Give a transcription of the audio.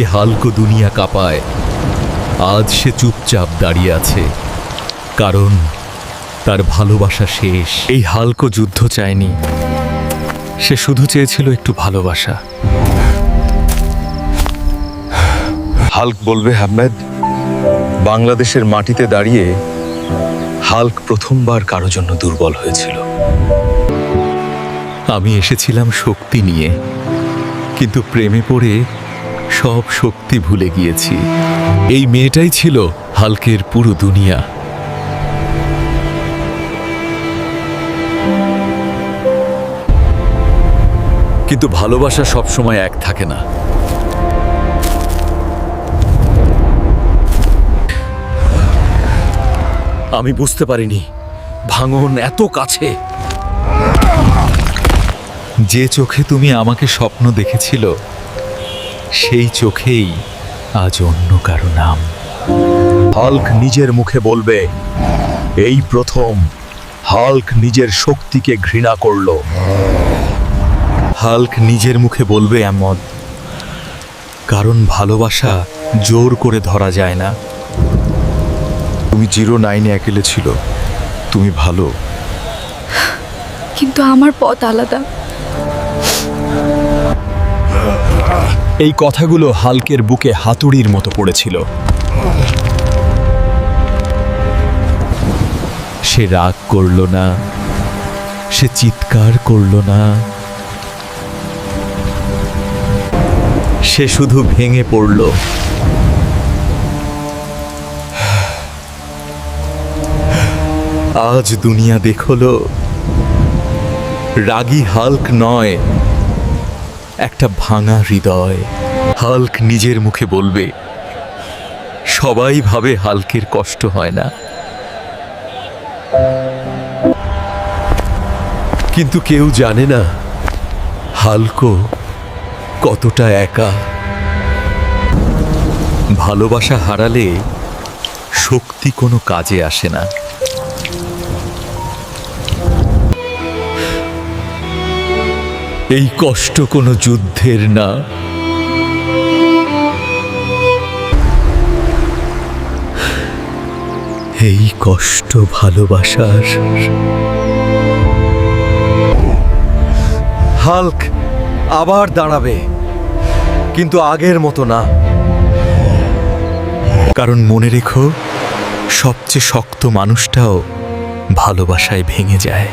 যে হালকো দুনিয়া কাঁপায় আজ সে চুপচাপ দাঁড়িয়ে আছে। কারণ তার ভালোবাসা শেষ। এই হালকো যুদ্ধ চায়নি। সে শুধু চেয়েছিল একটু ভালোবাসা। হাল্ক বলবে আহমেদ বাংলাদেশের মাটিতে দাঁড়িয়ে হাল্ক প্রথমবার কারও জন্য দুর্বল হয়েছিল। আমি এসেছিলাম শক্তি নিয়ে কিন্তু প্রেমে পড়ে সব শক্তি ভুলে গিয়েছি। এই মেয়েটাই ছিল হালকের পুরো দুনিয়া। কিন্তু ভালোবাসা সবসময় এক থাকে না। আমি বুঝতে পারিনি, ভাঙন এত কাছে। যে চোখে তুমি আমাকে স্বপ্ন দেখেছিল সেই চোখেই আজ অন্য কারও নাম। হাল্ক নিজের মুখে বলবে, এই প্রথম হাল্ক নিজের শক্তিকে ঘৃণা করল। হাল্ক নিজের মুখে বলবে এমন, কারণ ভালোবাসা জোর করে ধরা যায় না। তুমি জিরো নাইনে একেলে ছিল, তুমি ভালো। কিন্তু আমার পথ আলাদা। এই কথাগুলো হালকের বুকে হাতুড়ির মতো পড়েছিল। সে রাগ করল না, সে চিৎকার করল না। সে শুধু ভেঙে পড়ল। আজ দুনিয়া দেখল, রাগী হাল্ক নয় একটা ভাঙা হৃদয়। হাল্ক নিজের মুখে বলবে, সবাই ভাবে হাল্কের কষ্ট হয় না। কিন্তু কেউ জানে না হালকো কতটা একা। ভালোবাসা হারালে শক্তি কোনো কাজে আসে না। এই কষ্ট কোনো যুদ্ধের না। এই কষ্ট ভালোবাসার। হাল্ক আবার দাঁড়াবে, কিন্তু আগের মতো না। কারণ মনে রেখো, সবচেয়ে শক্ত মানুষটাও ভালোবাসায় ভেঙে যায়।